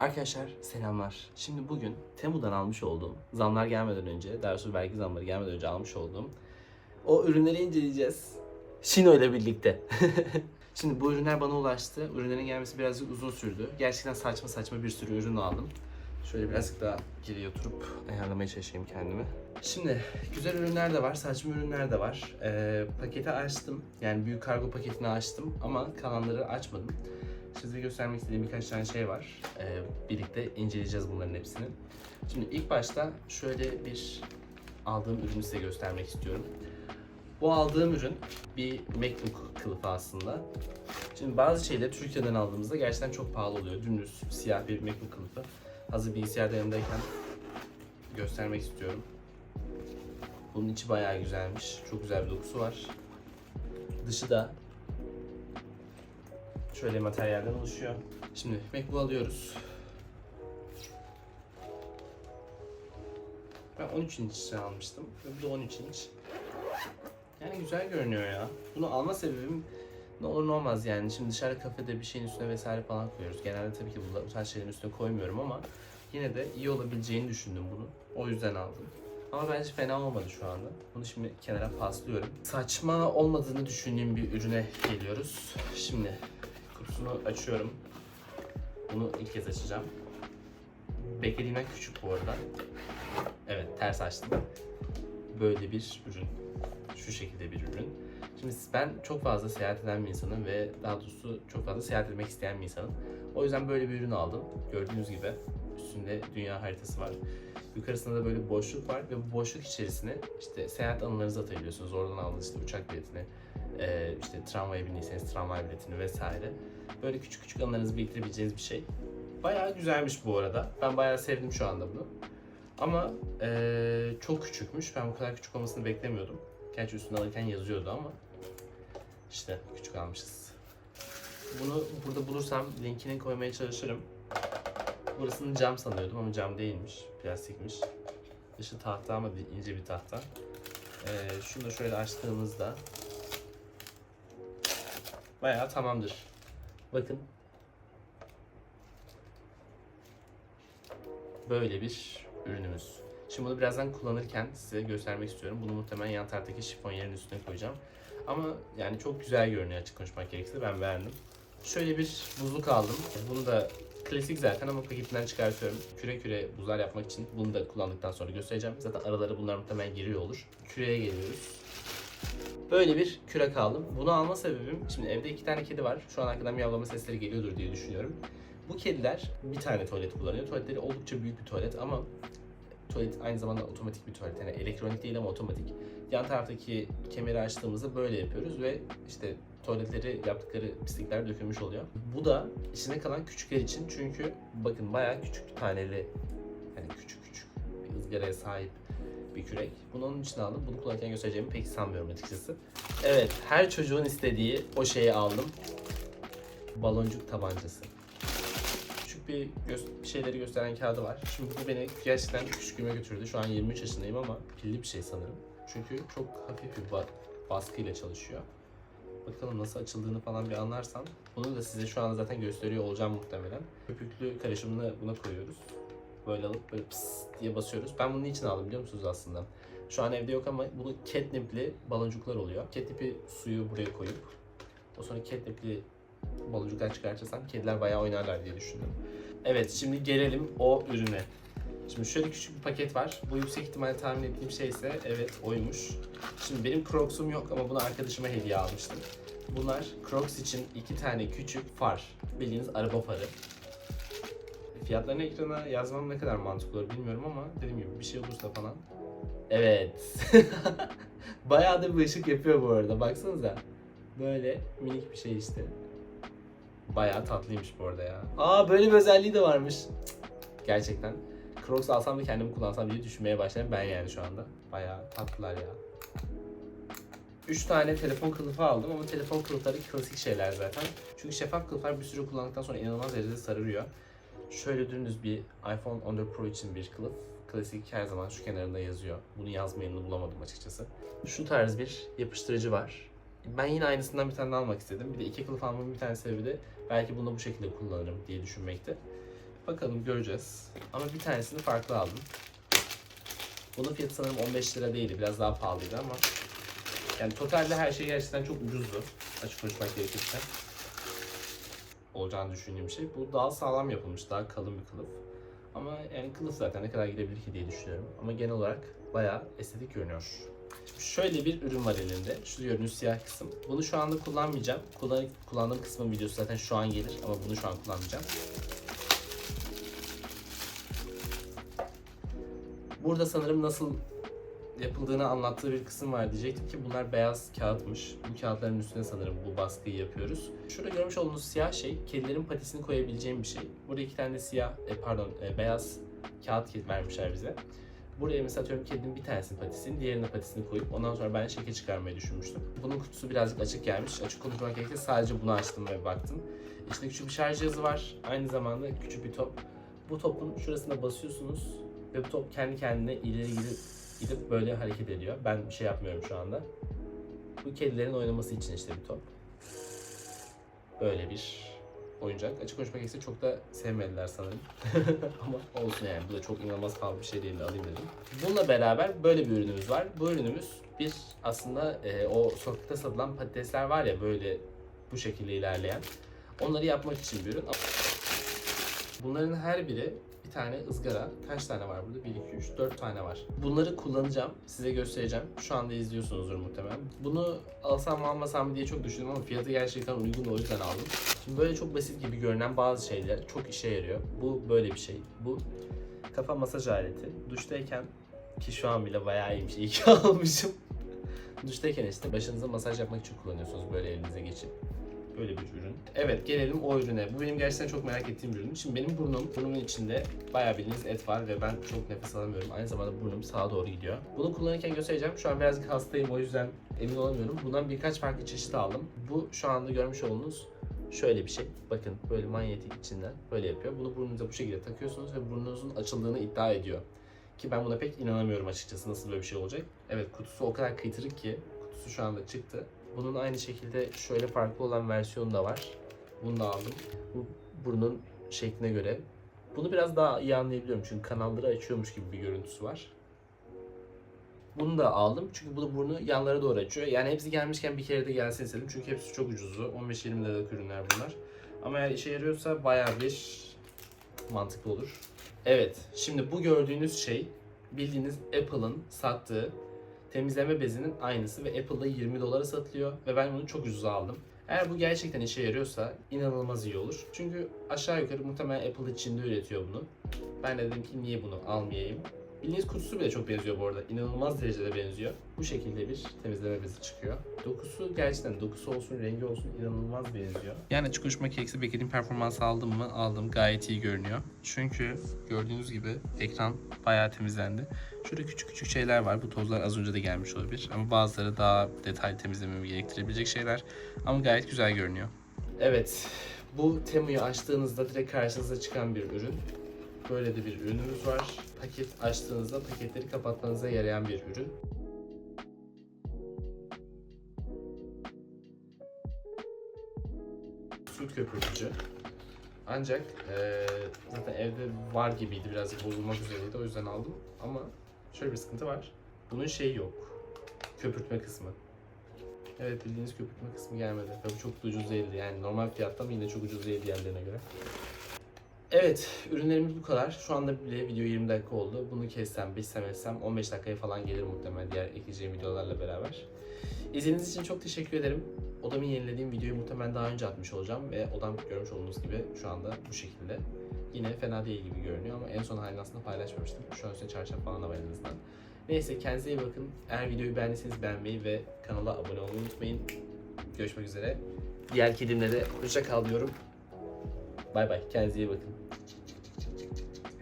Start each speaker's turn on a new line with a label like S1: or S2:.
S1: Arkadaşlar selamlar. Şimdi bugün Temu'dan almış olduğum, zamlar gelmeden önce, daha doğrusu vergi zamları gelmeden önce almış olduğum o ürünleri inceleyeceğiz. Şino ile birlikte. Şimdi bu ürünler bana ulaştı. Ürünlerin gelmesi birazcık uzun sürdü. Gerçekten saçma saçma bir sürü ürün aldım. Şöyle birazcık daha geriye oturup ayarlamaya çalışayım kendimi. Şimdi güzel ürünler de var, saçma ürünler de var. Ee, paketi açtım. Yani büyük kargo paketini açtım ama kalanları açmadım. Size göstermek istediğim birkaç tane şey var. Ee, birlikte inceleyeceğiz bunların hepsini. Şimdi ilk başta şöyle bir aldığım ürünü size göstermek istiyorum. Bu aldığım ürün bir MacBook kılıfı aslında. Şimdi bazı şeyleri Türkiye'den aldığımızda gerçekten çok pahalı oluyor. Dümdüz siyah bir MacBook kılıfı. Hazır bilgisayarda yanımdayken göstermek istiyorum. Bunun içi bayağı güzelmiş. Çok güzel bir dokusu var. Dışı da şöyle materyalden oluşuyor. Şimdi MacBook alıyoruz. Ben 13 inç almıştım ve bu da 13 inç. Yani güzel görünüyor ya. Bunu alma sebebim ne olur ne olmaz yani. Şimdi dışarı kafede bir şeyin üstüne vesaire falan koyuyoruz. Genelde tabii ki bu tarz şeylerin üstüne koymuyorum ama yine de iyi olabileceğini düşündüm bunu. O yüzden aldım. Ama bence fena olmadı şu anda. Bunu şimdi kenara paslıyorum. Saçma olmadığını düşündüğüm bir ürüne geliyoruz. Şimdi kutusunu açıyorum. Bunu ilk kez açacağım. Beklediğimden küçük bu arada. Evet ters açtım. Böyle bir ürün. Şu şekilde bir ürün. Şimdi ben çok fazla seyahat eden bir insanım ve daha doğrusu çok fazla seyahat etmek isteyen bir insanım. O yüzden böyle bir ürün aldım. Gördüğünüz gibi üstünde dünya haritası var. Yukarısında da böyle boşluk var ve bu boşluk içerisine işte seyahat anılarınızı atabiliyorsunuz. Oradan aldığınız işte uçak biletini, işte tramvaya bindiyseniz tramvay biletini vesaire. Böyle küçük küçük anılarınızı biriktirebileceğiniz bir şey. Bayağı güzelmiş bu arada. Ben bayağı sevdim şu anda bunu. Ama e, çok küçükmüş. Ben bu kadar küçük olmasını beklemiyordum. Gerçi üstüne alırken yazıyordu ama işte küçük almışız. Bunu burada bulursam linkini koymaya çalışırım. Burasını cam sanıyordum ama cam değilmiş. Plastikmiş. Dışı tahta ama ince bir tahta. Ee, şunu da şöyle açtığımızda bayağı tamamdır. Bakın. Böyle bir ürünümüz. Şimdi bunu birazdan kullanırken size göstermek istiyorum. Bunu muhtemelen yan taraftaki şifonyerin üstüne koyacağım. Ama yani çok güzel görünüyor açık konuşmak gerekirse ben beğendim. Şöyle bir buzluk aldım. Bunu da klasik zaten ama paketinden çıkartıyorum. Küre küre buzlar yapmak için bunu da kullandıktan sonra göstereceğim. Zaten araları bunlar muhtemelen giriyor olur. Küreye geliyoruz. Böyle bir kürek aldım. Bunu alma sebebim, şimdi evde iki tane kedi var. Şu an arkadan miyavlama sesleri geliyordur diye düşünüyorum. Bu kediler bir tane tuvalet kullanıyor. Tuvaletleri oldukça büyük bir tuvalet ama tuvalet aynı zamanda otomatik bir tuvalet. Yani elektronik değil ama otomatik. Yan taraftaki kemeri açtığımızda böyle yapıyoruz ve işte tuvaletleri yaptıkları pislikler dökülmüş oluyor. Bu da içine kalan küçükler için çünkü bakın bayağı küçük taneli hani küçük küçük bir ızgaraya sahip bir kürek. Bunu onun için aldım. Bunu kullanırken göstereceğimi pek sanmıyorum açıkçası. Evet, her çocuğun istediği o şeyi aldım. Baloncuk tabancası. Küçük bir, bir şeyleri gösteren kağıdı var. Şimdi bu beni gerçekten küçüklüğüme götürdü. Şu an 23 yaşındayım ama pilli bir şey sanırım. Çünkü çok hafif bir ba- baskıyla çalışıyor. Bakalım nasıl açıldığını falan bir anlarsam. Bunu da size şu anda zaten gösteriyor olacağım muhtemelen. Köpüklü karışımını buna koyuyoruz. Böyle alıp böyle pıs diye basıyoruz. Ben bunu niçin aldım biliyor musunuz aslında? Şu an evde yok ama bunu catnipli baloncuklar oluyor. Catnipi suyu buraya koyup o sonra catnipli baloncuklar çıkartırsam kediler bayağı oynarlar diye düşündüm. Evet şimdi gelelim o ürüne. Şimdi şöyle küçük bir paket var. Bu yüksek ihtimalle tahmin ettiğim şey ise evet oymuş. Şimdi benim Crocs'um yok ama bunu arkadaşıma hediye almıştım. Bunlar Crocs için iki tane küçük far. Bildiğiniz araba farı. Fiyatlarını ekrana yazmam ne kadar mantıklı olur bilmiyorum ama dediğim gibi bir şey olursa falan. Evet. Bayağı da bir ışık yapıyor bu arada. Baksanıza. Böyle minik bir şey işte. Bayağı tatlıymış bu arada ya. Aa böyle bir özelliği de varmış. Gerçekten. Crocs alsam da kendimi kullansam diye düşünmeye başladım ben yani şu anda. Bayağı tatlılar ya. 3 tane telefon kılıfı aldım ama telefon kılıfları klasik şeyler zaten. Çünkü şeffaf kılıflar bir süre kullandıktan sonra inanılmaz derecede sararıyor. Şöyle dümdüz bir iPhone 14 Pro için bir kılıf. Klasik her zaman şu kenarında yazıyor. Bunu yazmayanını bulamadım açıkçası. Şu tarz bir yapıştırıcı var. Ben yine aynısından bir tane almak istedim. Bir de iki kılıf almamın bir tane sebebi de belki bunu bu şekilde kullanırım diye düşünmekte. Bakalım göreceğiz. Ama bir tanesini farklı aldım. Bunun fiyatı sanırım 15 lira değildi. Biraz daha pahalıydı ama yani totalde her şey gerçekten çok ucuzdu. Açık konuşmak gerekirse. Olacağını düşündüğüm şey. Bu daha sağlam yapılmış. Daha kalın bir kılıf. Ama yani kılıf zaten ne kadar gidebilir ki diye düşünüyorum. Ama genel olarak bayağı estetik görünüyor. Şöyle bir ürün var elinde. Şu gördüğünüz siyah kısım. Bunu şu anda kullanmayacağım. Kullan kullandığım kısmın videosu zaten şu an gelir ama bunu şu an kullanmayacağım. Burada sanırım nasıl yapıldığını anlattığı bir kısım var diyecektim ki bunlar beyaz kağıtmış. Bu kağıtların üstüne sanırım bu baskıyı yapıyoruz. Şurada görmüş olduğunuz siyah şey kedilerin patisini koyabileceğim bir şey. Burada iki tane de siyah, e, pardon e, beyaz kağıt kit vermişler bize. Buraya mesela atıyorum kedinin bir tanesini patisini, diğerine patisini koyup ondan sonra ben şekil çıkarmayı düşünmüştüm. Bunun kutusu birazcık açık gelmiş. Açık konuşmak gerekirse sadece bunu açtım ve baktım. İçinde küçük bir şarj cihazı var. Aynı zamanda küçük bir top. Bu topun şurasına basıyorsunuz ve bu top kendi kendine ileri gidip, gidip böyle hareket ediyor. Ben bir şey yapmıyorum şu anda. Bu kedilerin oynaması için işte bir top. Böyle bir oyuncak. Açık konuşmak gerekirse çok da sevmediler sanırım. Ama olsun yani. Bu da çok inanılmaz pahalı bir şey değil de alayım dedim. Bununla beraber böyle bir ürünümüz var. Bu ürünümüz bir aslında e, o sokakta satılan patatesler var ya böyle bu şekilde ilerleyen. Onları yapmak için bir ürün. Bunların her biri bir tane ızgara. Kaç tane var burada? 1, 2, 3, 4 tane var. Bunları kullanacağım. Size göstereceğim. Şu anda izliyorsunuzdur muhtemelen. Bunu alsam mı almasam diye çok düşündüm ama fiyatı gerçekten uygun o yüzden aldım. Şimdi böyle çok basit gibi görünen bazı şeyler çok işe yarıyor. Bu böyle bir şey. Bu kafa masaj aleti. Duştayken ki şu an bile bayağı iyiymiş. İyi ki almışım. Duştayken işte başınıza masaj yapmak için kullanıyorsunuz böyle elinize geçip. Böyle bir ürün. Evet gelelim o ürüne. Bu benim gerçekten çok merak ettiğim bir ürün. Şimdi benim burnum, burnumun içinde bayağı bildiğiniz et var ve ben çok nefes alamıyorum. Aynı zamanda burnum sağa doğru gidiyor. Bunu kullanırken göstereceğim. Şu an birazcık hastayım o yüzden emin olamıyorum. Bundan birkaç farklı çeşit aldım. Bu şu anda görmüş olduğunuz şöyle bir şey. Bakın böyle manyetik içinden böyle yapıyor. Bunu burnunuza bu şekilde takıyorsunuz ve burnunuzun açıldığını iddia ediyor. Ki ben buna pek inanamıyorum açıkçası nasıl böyle bir şey olacak. Evet kutusu o kadar kıytırık ki kutusu şu anda çıktı. Bunun aynı şekilde şöyle farklı olan versiyonu da var. Bunu da aldım. Bu burnun şekline göre. Bunu biraz daha iyi anlayabiliyorum çünkü kanalları açıyormuş gibi bir görüntüsü var. Bunu da aldım çünkü bu da burnu yanlara doğru açıyor. Yani hepsi gelmişken bir kere de gelsin istedim çünkü hepsi çok ucuzdu. 15-20 liralık ürünler bunlar. Ama eğer işe yarıyorsa bayağı bir mantıklı olur. Evet, şimdi bu gördüğünüz şey bildiğiniz Apple'ın sattığı temizleme bezinin aynısı ve Apple'da 20 dolara satılıyor ve ben bunu çok ucuza aldım. Eğer bu gerçekten işe yarıyorsa inanılmaz iyi olur. Çünkü aşağı yukarı muhtemelen Apple içinde üretiyor bunu. Ben de dedim ki niye bunu almayayım. Bildiğiniz kutusu bile çok benziyor bu arada. İnanılmaz derecede benziyor. Bu şekilde bir temizleme bezi çıkıyor. Dokusu gerçekten dokusu olsun, rengi olsun inanılmaz benziyor. Yani açık konuşmak gerekirse beklediğim performansı aldım mı? Aldım. Gayet iyi görünüyor. Çünkü gördüğünüz gibi ekran bayağı temizlendi. Şurada küçük küçük şeyler var. Bu tozlar az önce de gelmiş olabilir. Ama bazıları daha detaylı temizlememi gerektirebilecek şeyler. Ama gayet güzel görünüyor. Evet. Bu Temu'yu açtığınızda direkt karşınıza çıkan bir ürün. Böyle de bir ürünümüz var. Paket açtığınızda paketleri kapatmanıza yarayan bir ürün. Su köpürtücü. Ancak eee, zaten evde var gibiydi birazcık bozulmak üzereydi o yüzden aldım. Ama şöyle bir sıkıntı var. Bunun şeyi yok. Köpürtme kısmı. Evet bildiğiniz köpürtme kısmı gelmedi. Bu çok da ucuz değildi yani normal fiyatta ama yine çok ucuz değildi diğerlerine göre. Evet, ürünlerimiz bu kadar. Şu anda bile video 20 dakika oldu. Bunu kessem, biçsem etsem 15 dakikaya falan gelir muhtemelen diğer ekleyeceğim videolarla beraber. İzlediğiniz için çok teşekkür ederim. Odamı yenilediğim videoyu muhtemelen daha önce atmış olacağım ve odam görmüş olduğunuz gibi şu anda bu şekilde. Yine fena değil gibi görünüyor ama en son halini aslında paylaşmamıştım. Şu an üstüne çarşaf falan da var en. Neyse kendinize iyi bakın. Eğer videoyu beğendiyseniz beğenmeyi ve kanala abone olmayı unutmayın. Görüşmek üzere. Diğer kedimle de hoşça kal diyorum. Bay bay. Kendinize iyi bakın.